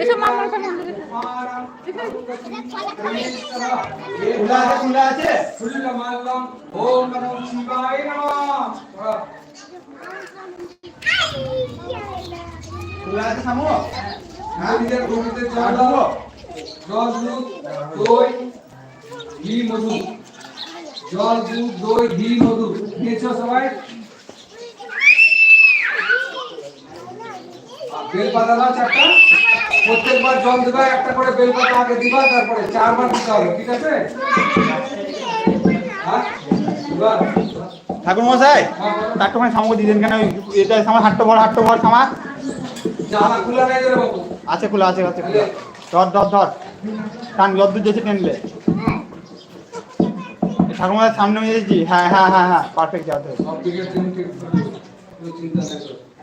এসো মামার কাছে খোলা আছে খোলা আছে ফুল্লমাল্যম ওম নমো শিবায় নমঃ খোলা আছে সামু হ্যাঁ নিজের গরুতে আর জল দেবো? জল দুধ দই ঘি মধু জল দুধ দই ঘি মধু নিয়েছো সবাই বেলপাতা দাও চারটা। প্রত্যেকবার জল দিবা একটা করে বেলপাতা আগে দিবা তারপরে চারবার দিতে হবে ঠিক আছে? ঠাকুর মশাই দিলেন কেন? এটা সামা হাট্টো ভর হাট্টো ভর সামা আছে খোলা আছে আছে খোলা। ধর ধর ধর। টান যদ্দূর যেছে টেনলে ঠাকুর মশাই সামনে এসেছি। হ্যাঁ হ্যাঁ হ্যাঁ হ্যাঁ পারফেক্ট যাতে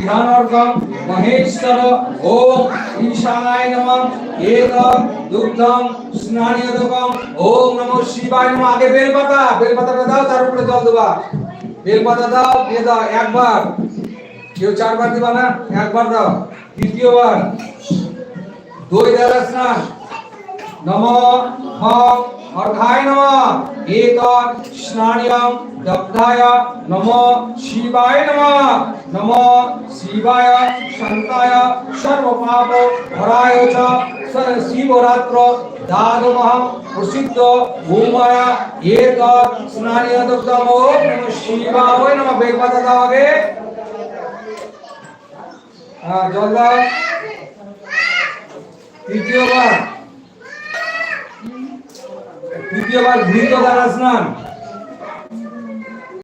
বিধানর্গম মহেশ্বর ওম ঈশানায় নম। এত দুগ্ধম স্নানীয়দকম ওম নমঃ শিবায় নম। আগে বেলপাতা, বেলপাতাটা দাও, তার উপরে জল দেবা। বেলপাতা দাও, দিয়ে দাও, একবার। কেউ চারবার দিবা না? একবার দাও। দ্বিতীয়বার। দই দ্বারা স্নান। নম হং অর্ঘায় নম। স্নানিয়ম দগ্ধায় নম। শিবায় নম। নম শিবায় শান্তায় সর্বপাপ হরায় চ। শিবরাত্র দাদমহম প্রসিদ্ধ ভূমায়া। স্নানীয় দগ্ধম শিবায় নম। বেলপাতা দাও হ্যাঁ জল তৃতীয়বার। তৃতীয়বার ঘৃত দ্বারা স্নান